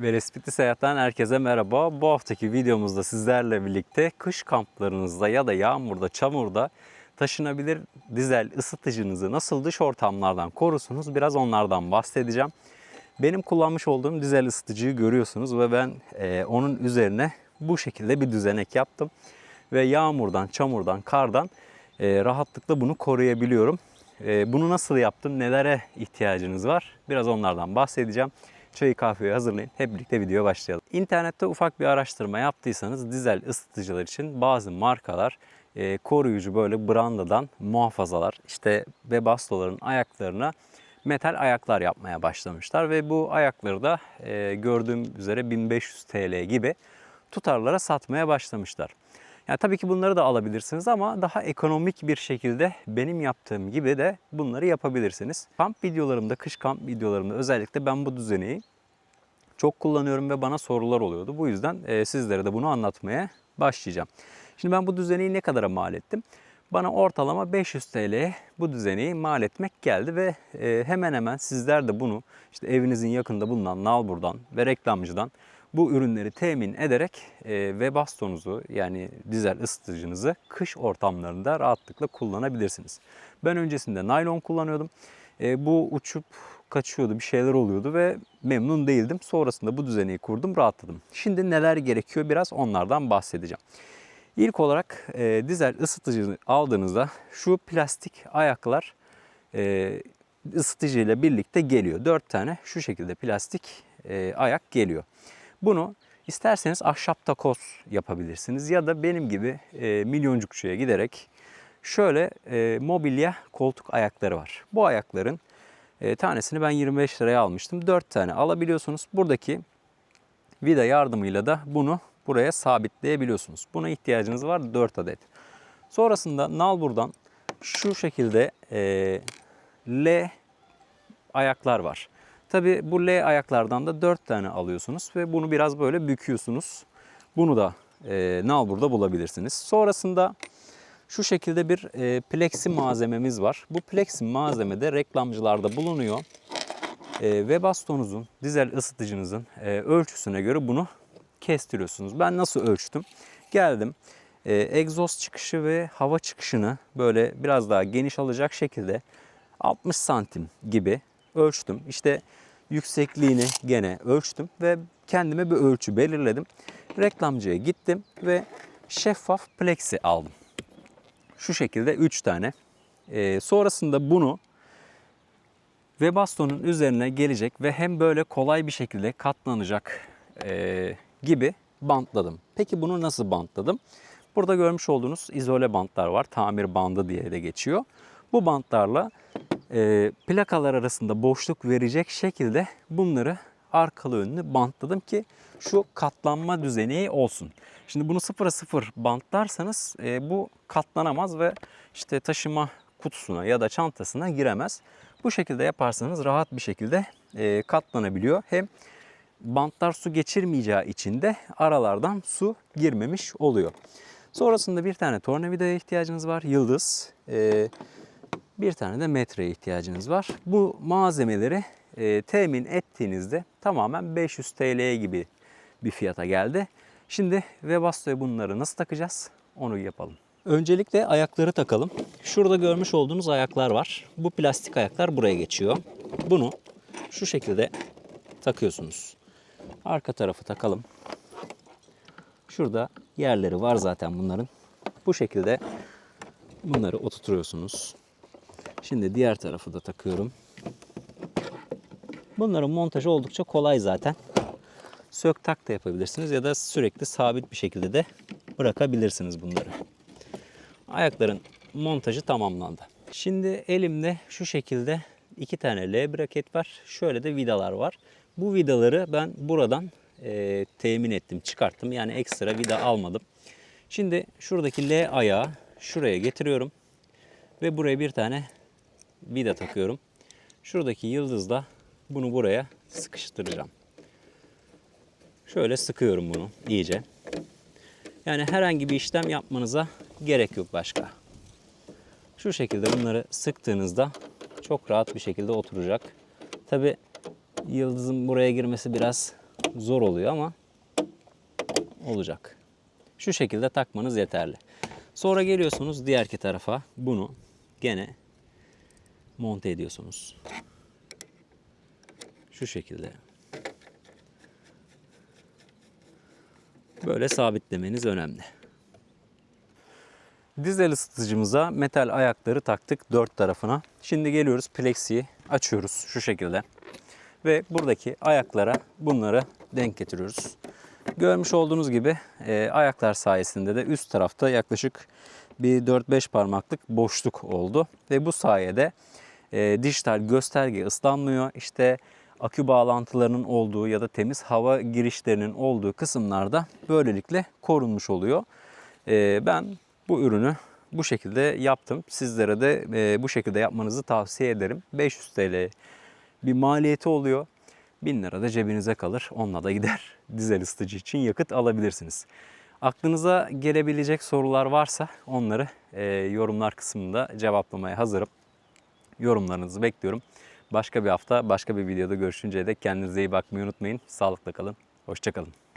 Ve Respitli Seyahat'ten herkese merhaba. Bu haftaki videomuzda sizlerle birlikte kış kamplarınızda ya da yağmurda, çamurda taşınabilir dizel ısıtıcınızı nasıl dış ortamlardan korusunuz biraz onlardan bahsedeceğim. Benim kullanmış olduğum dizel ısıtıcıyı görüyorsunuz ve ben e, onun üzerine bu şekilde bir düzenek yaptım. Ve yağmurdan, çamurdan, kardan e, rahatlıkla bunu koruyabiliyorum. E, bunu nasıl yaptım, nelere ihtiyacınız var biraz onlardan bahsedeceğim. Çayı kahveyi hazırlayın. Hep birlikte videoya başlayalım. İnternette ufak bir araştırma yaptıysanız dizel ısıtıcılar için bazı markalar e, koruyucu böyle brandadan muhafazalar işte Webasto'ların ayaklarına metal ayaklar yapmaya başlamışlar ve bu ayakları da e, gördüğüm üzere 1500 TL gibi tutarlara satmaya başlamışlar. Yani tabii ki bunları da alabilirsiniz ama daha ekonomik bir şekilde benim yaptığım gibi de bunları yapabilirsiniz. Kamp videolarımda, kış kamp videolarımda özellikle ben bu düzeneyi çok kullanıyorum ve bana sorular oluyordu. Bu yüzden e, sizlere de bunu anlatmaya başlayacağım. Şimdi ben bu düzeneyi ne kadara mal ettim? Bana ortalama 500 TL'ye bu düzeneyi mal etmek geldi ve e, hemen hemen sizler de bunu işte evinizin yakında bulunan Nalbur'dan ve reklamcıdan bu ürünleri temin ederek e, ve bastonunuzu yani dizel ısıtıcınızı kış ortamlarında rahatlıkla kullanabilirsiniz. Ben öncesinde naylon kullanıyordum. E, bu uçup kaçıyordu, bir şeyler oluyordu ve memnun değildim. Sonrasında bu düzeneyi kurdum, rahatladım. Şimdi neler gerekiyor biraz onlardan bahsedeceğim. İlk olarak e, dizel ısıtıcı aldığınızda şu plastik ayaklar e, ısıtıcı ile birlikte geliyor. 4 tane şu şekilde plastik e, ayak geliyor. Bunu isterseniz ahşap takoz yapabilirsiniz ya da benim gibi e, milyoncukçuya giderek şöyle e, mobilya koltuk ayakları var. Bu ayakların e, tanesini ben 25 liraya almıştım. 4 tane alabiliyorsunuz. Buradaki vida yardımıyla da bunu buraya sabitleyebiliyorsunuz. Buna ihtiyacınız var 4 adet. Sonrasında nalburdan şu şekilde e, L ayaklar var. Tabi bu L ayaklardan da 4 tane alıyorsunuz ve bunu biraz böyle büküyorsunuz. Bunu da e, nalburda bulabilirsiniz. Sonrasında şu şekilde bir e, plexi malzememiz var. Bu plexi malzemede reklamcılarda bulunuyor. E, ve bastonunuzun, dizel ısıtıcınızın e, ölçüsüne göre bunu kestiriyorsunuz. Ben nasıl ölçtüm? Geldim. E, egzoz çıkışı ve hava çıkışını böyle biraz daha geniş alacak şekilde 60 santim gibi ölçtüm. İşte yüksekliğini gene ölçtüm ve kendime bir ölçü belirledim. Reklamcıya gittim ve şeffaf plexi aldım. Şu şekilde 3 tane. E, sonrasında bunu ve bastonun üzerine gelecek ve hem böyle kolay bir şekilde katlanacak e, gibi bantladım. Peki bunu nasıl bantladım? Burada görmüş olduğunuz izole bantlar var. Tamir bandı diye de geçiyor. Bu bantlarla e, plakalar arasında boşluk verecek şekilde bunları arkalı önlü bantladım ki şu katlanma düzeneği olsun. Şimdi bunu sıfıra sıfır bantlarsanız e, bu katlanamaz ve işte taşıma kutusuna ya da çantasına giremez. Bu şekilde yaparsanız rahat bir şekilde e, katlanabiliyor. Hem bantlar su geçirmeyeceği için de aralardan su girmemiş oluyor. Sonrasında bir tane tornavidaya ihtiyacınız var. Yıldız. E, bir tane de metreye ihtiyacınız var. Bu malzemeleri e, temin ettiğinizde tamamen 500 TL gibi bir fiyata geldi. Şimdi Webasto'ya bunları nasıl takacağız onu yapalım. Öncelikle ayakları takalım. Şurada görmüş olduğunuz ayaklar var. Bu plastik ayaklar buraya geçiyor. Bunu şu şekilde takıyorsunuz. Arka tarafı takalım. Şurada yerleri var zaten bunların. Bu şekilde bunları oturtuyorsunuz. Şimdi diğer tarafı da takıyorum. Bunların montajı oldukça kolay zaten. Sök tak da yapabilirsiniz ya da sürekli sabit bir şekilde de bırakabilirsiniz bunları. Ayakların montajı tamamlandı. Şimdi elimde şu şekilde iki tane L braket var. Şöyle de vidalar var. Bu vidaları ben buradan e, temin ettim, çıkarttım. Yani ekstra vida almadım. Şimdi şuradaki L ayağı şuraya getiriyorum. Ve buraya bir tane vida takıyorum. Şuradaki yıldızla bunu buraya sıkıştıracağım. Şöyle sıkıyorum bunu iyice. Yani herhangi bir işlem yapmanıza gerek yok başka. Şu şekilde bunları sıktığınızda çok rahat bir şekilde oturacak. Tabi yıldızın buraya girmesi biraz zor oluyor ama olacak. Şu şekilde takmanız yeterli. Sonra geliyorsunuz diğer iki tarafa bunu gene monte ediyorsunuz. Şu şekilde. Böyle sabitlemeniz önemli. Dizel ısıtıcımıza metal ayakları taktık dört tarafına. Şimdi geliyoruz plexiyi açıyoruz şu şekilde. Ve buradaki ayaklara bunları denk getiriyoruz. Görmüş olduğunuz gibi e, ayaklar sayesinde de üst tarafta yaklaşık bir 4-5 parmaklık boşluk oldu. Ve bu sayede e, dijital gösterge ıslanmıyor. İşte akü bağlantılarının olduğu ya da temiz hava girişlerinin olduğu kısımlarda böylelikle korunmuş oluyor. E, ben bu ürünü bu şekilde yaptım. Sizlere de e, bu şekilde yapmanızı tavsiye ederim. 500 TL bir maliyeti oluyor. 1000 lira da cebinize kalır. Onunla da gider. Dizel ısıtıcı için yakıt alabilirsiniz. Aklınıza gelebilecek sorular varsa onları e, yorumlar kısmında cevaplamaya hazırım. Yorumlarınızı bekliyorum. Başka bir hafta, başka bir videoda görüşünceye dek kendinize iyi bakmayı unutmayın. Sağlıkla kalın. Hoşçakalın.